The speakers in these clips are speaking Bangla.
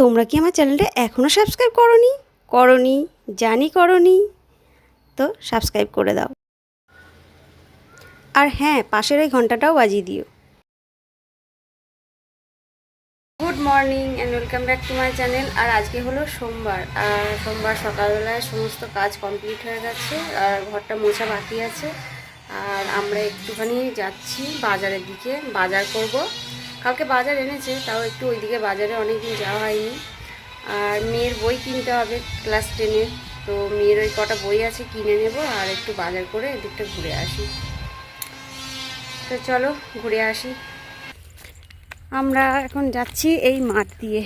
তোমরা কি আমার চ্যানেলটা এখনও সাবস্ক্রাইব করনি? করনি, জানি করনি। তো সাবস্ক্রাইব করে দাও। আর হ্যাঁ পাশের এই ঘন্টাটাও বাজিয়ে দিও। Good morning and welcome back to my channel আর আজকে হলো সোমবার। আর সোমবার সকালবেলায় সমস্ত কাজ কমপ্লিট হয়ে গেছে। আর ঘরটা মোছা বাকি আছে। আর আমরা একটুখানি যাচ্ছি বাজারের দিকে। বাজার করব। কালকে বাজার এনেছে, তাও একটু ওইদিকে বাজারে অনেক দিন যাওয়া হয়নি। আর মেয়ের বই কিনতে হবে ক্লাস টেনের তো মেয়ের ওই কটা বই আছে কিনে নেব আর একটু বাজার করে এদিকটা ঘুরে আসি। তো চলো ঘুরে আসি। আমরা এখন যাচ্ছি এই মাঠ দিয়ে।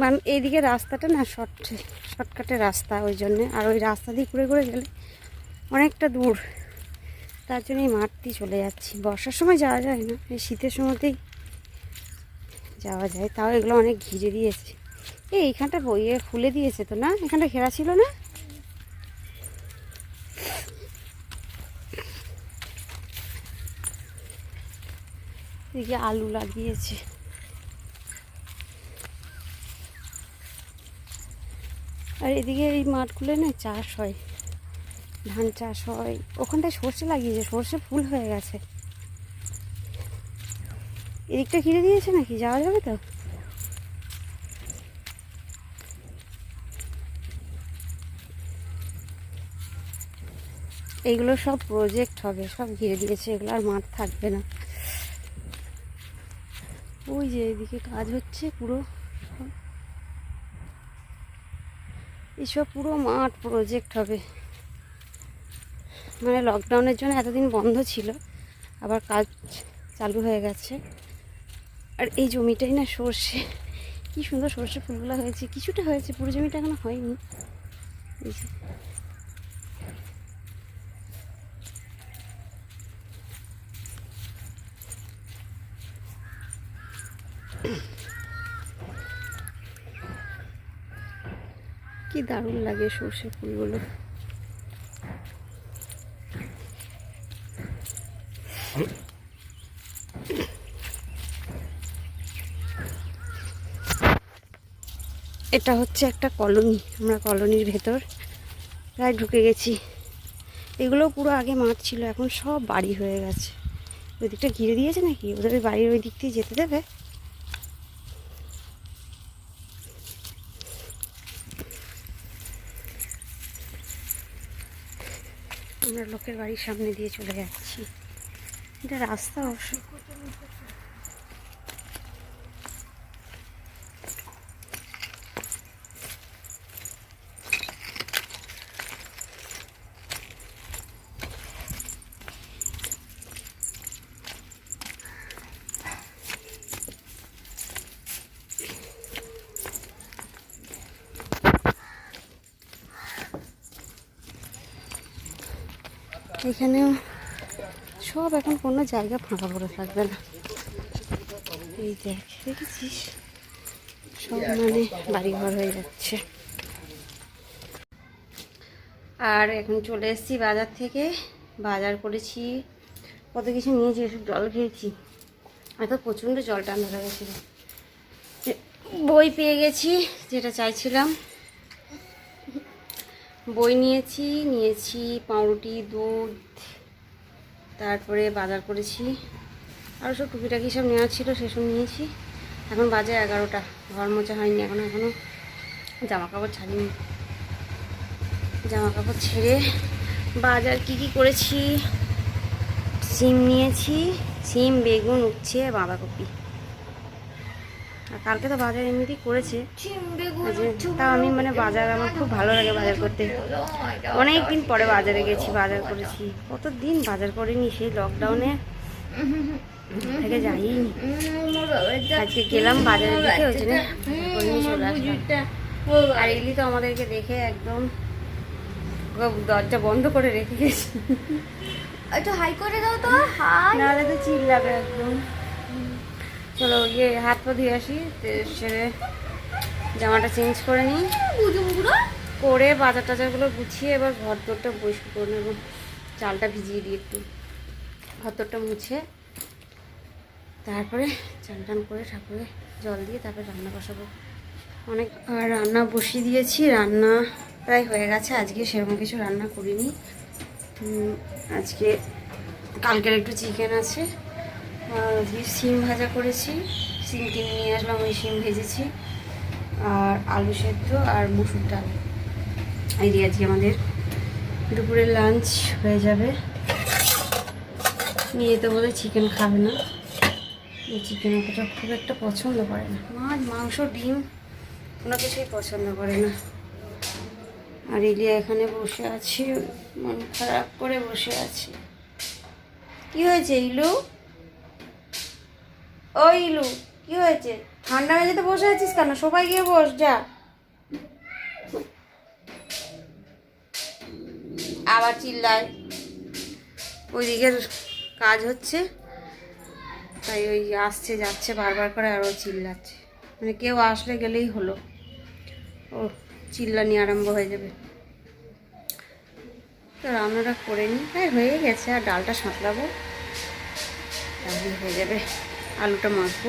মানে এইদিকে রাস্তাটা না শর্ট শর্টকাটের রাস্তা ওই জন্যে। আর ওই রাস্তা দিয়ে ঘুরে ঘুরে গেলে অনেকটা দূর। তার জন্য এই মাঠ দিয়ে চলে যাচ্ছি। বর্ষার সময় যাওয়া যায় না, এই শীতের সময়তেই যাওয়া যায়। তাও এগুলো অনেক ঘিরে দিয়েছে। এই এইখানটা বইয়ে খুলে দিয়েছে তো না? এখানটা ঘেরা ছিল না? এদিকে আলু লাগিয়েছে। আর এদিকে এই মাঠগুলো না চাষ হয়। ধান চাষ হয়। ওখানটায় সর্ষে লাগিয়েছে, সর্ষে ফুল হয়ে গেছে। এদিকটা ঘিরে দিয়েছে নাকি? যাওয়া যাবে তো? এইগুলো সব প্রজেক্ট হবে, সব ঘিরে দিয়েছে। এগুলো আর মাঠ থাকবে না। ওই যে এদিকে কাজ হচ্ছে পুরো। এইসব পুরো মাঠ প্রজেক্ট হবে। মানে লকডাউনের জন্য এতদিন বন্ধ ছিল, আবার কাজ চালু হয়ে গেছে। আর এই জমিটাই না সর্ষে। কি সুন্দর সর্ষে ফুলগুলো হয়েছে। কিছুটা হয়েছে, পুরো জমিটা এখনও হয়নি। কি দারুণ লাগে সর্ষে ফুলগুলো। এটা হচ্ছে একটা কলোনি, আমরা কলোনির ভেতর প্রায় ঢুকে গেছি। এগুলো পুরো আগে মাঠ ছিল, এখন সব বাড়ি হয়ে গেছে। ওই দিকটা ঘিরে দিয়েছে নাকি? ওদের বাড়ির ওই দিক দিয়ে যেতে দেবে? আমরা লোকের বাড়ির সামনে দিয়ে চলে যাচ্ছি। এটা রাস্তা অবশ্য। এখানেও সব এখন কোনো জায়গা ফাঁকা পড়ে থাকবে না। এই দেখ, দেখেছিস? সব মানে বাড়িঘর হয়ে যাচ্ছে। আর এখন চলে এসেছি বাজার থেকে। বাজার করেছি, কত কিছু নিয়েছি এসব জল খেয়েছি। এত প্রচণ্ড জল টান ধরে গেছিল। বই পেয়ে গেছি, যেটা চাইছিলাম। বই নিয়েছি নিয়েছি পাউরুটি, দুধ, তারপরে বাজার করেছি। আরও সব টুকিটাকি সব নেওয়ার ছিল, সেসব নিয়েছি। এখন বাজে এগারোটা, ঘর মোছা হয়নি এখন এখনও জামা কাপড় ছাড়িনি। জামা কাপড় ছেড়ে বাজার কি কি করেছি? সিম নিয়েছি, সিম, বেগুন, উচ্ছে, বাঁধাকপি। কালকে তো বাজার এমনিতেই করেছে। তা আমি মানে বাজার আমার খুব ভালো লাগে বাজার করতে। অনেক দিন পরে বাজারে গেছি বাজার করেছি। কত দিন বাজার করিনি সেই লকডাউনে থেকে যাইনি। আজকে গেলাম বাজারের দিকে ওই জন্য আর এগুলি তো আমাদেরকে দেখে একদম দরজা বন্ধ করে রেখে গেছি। একটু হাই করে দাও তো হাই। নাহলে তো চিল্লাবে একদম। চলো ইয়ে হাত পা ধুয়ে আসি তো সেরে জামাটা চেঞ্জ করে নিই। করে বাজার টাজারগুলো গুছিয়ে এবার ঘর দরটা পরিষ্কার করে নেব। চালটা ভিজিয়ে দিই একটু। ঘর দরটা মুছে তারপরে চান টান করে ঠাকুরে জল দিয়ে তারপরে রান্না বসাবো। অনেক আর রান্না বসিয়ে দিয়েছি রান্না প্রায় হয়ে গেছে। আজকে সেরকম কিছু রান্না করিনি। আজকে কালকের একটু চিকেন আছে। সিম ভাজা করেছি সিম কিনে নিয়ে আসলাম, ওই সিম ভেজেছি। আর আলু সেদ্ধ আর মুসুর ডাল। এই দিয়ে আজকে আমাদের দুপুরের লাঞ্চ হয়ে যাবে। নিয়ে তো বলে চিকেন খাবে না। চিকেন অতটা খুব একটা পছন্দ করে না। মাছ মাংস, ডিম, কোনো কিছুই পছন্দ করে না। আর ইলিয়া এখানে বসে আছি, মন খারাপ করে বসে আছি। কি হয়েছে, ইলু? ও ইলু, কি হয়েছে? ঠান্ডা মেঝেতে বসে আছিস কেন? সবাই গিয়ে বস, যা। আবার চিল্লায়। ওইদিকের কাজ হচ্ছে, তাই ওই আসছে, যাচ্ছে, বারবার করে আরও চিল্লাচ্ছে। মানে কেউ আসলে গেলেই হলো। ও, চিল্লানি আরম্ভ হয়ে যাবে। তো রান্নাটা করে নিই। হ্যাঁ হয়ে গেছে, আর ডালটা সাঁতলাবো তাহলে হয়ে যাবে। আলুটা মাখবো।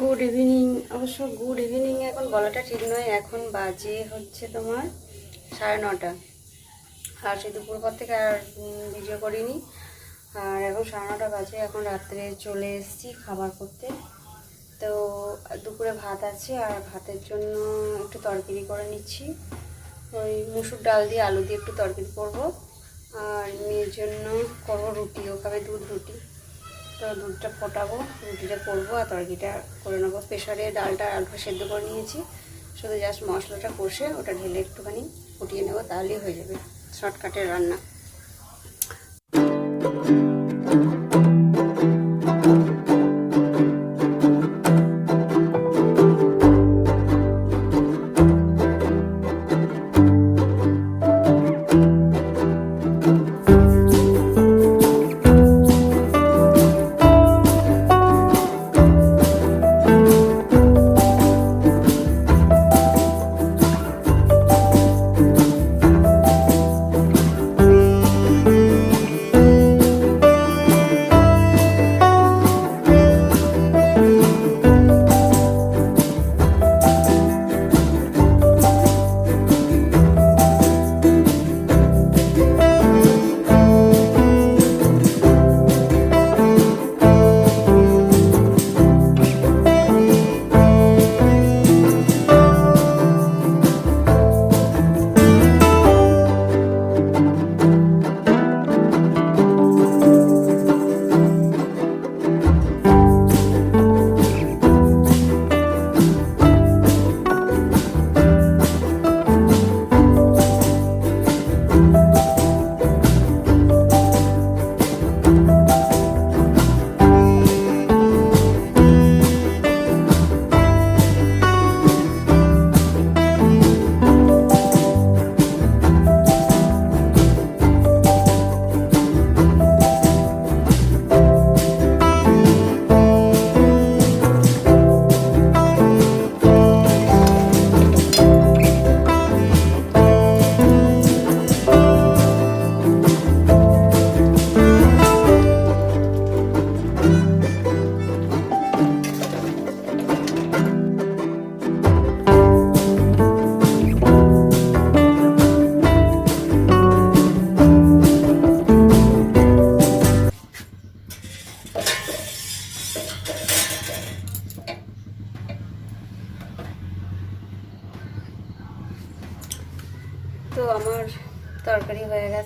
গুড ইভিনিং অবশ্য গুড ইভিনিং এখন বলাটা ঠিক নয়, এখন বাজে হচ্ছে তোমার সাড়ে নটা। আর সেই দুপুর পর থেকে আর ভিডিও করিনি। আর এখন সাড়ে নটা বাজে, এখন রাত্রে চলে এসেছি খাবার করতে। তো দুপুরে ভাত আছে, আর ভাতের জন্য একটু তরকারি করে নিচ্ছি। ওই মুসুর ডাল দিয়ে আলু দিয়ে একটু তরকারি করব। আর মেয়ের জন্য করব রুটি, ও খাবে দুধ রুটি। তো দুধটা ফোটাবো, রুটিটা করব আর তরকারিটা করে নেব। প্রেশারে ডালটা আলুটা সেদ্ধ করে নিয়েছি। শুধু জাস্ট মশলাটা কষে ওটা ঢেলে একটুখানি ফুটিয়ে নেব, তাহলেই হয়ে যাবে। শর্টকাটের রান্না।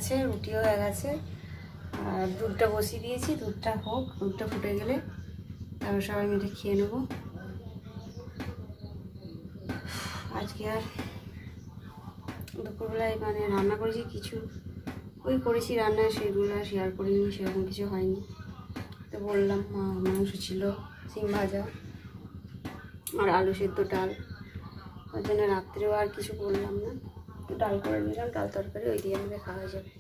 গেছে, রুটিও হয়ে গেছে। আর দুধটা বসিয়ে দিয়েছি, দুধটা হোক, দুধটা ফুটে গেলে তারপর সবাই মিলে খেয়ে নেব। আজকে আর দুপুরবেলায় মানে রান্না করেছি, কিছু ওই করেছি রান্না, সেগুলো শেয়ার করিনি, সেরকম কিছু হয়নি। তো বললাম মাংস ছিল সিম ভাজা আর আলু সেদ্ধ ডাল। ওই জন্য রাত্রেও আর কিছু বললাম না। ডাল করে নিলাম ডাল তরকারি ওই দিয়ে আমাদের খাওয়া যাবে।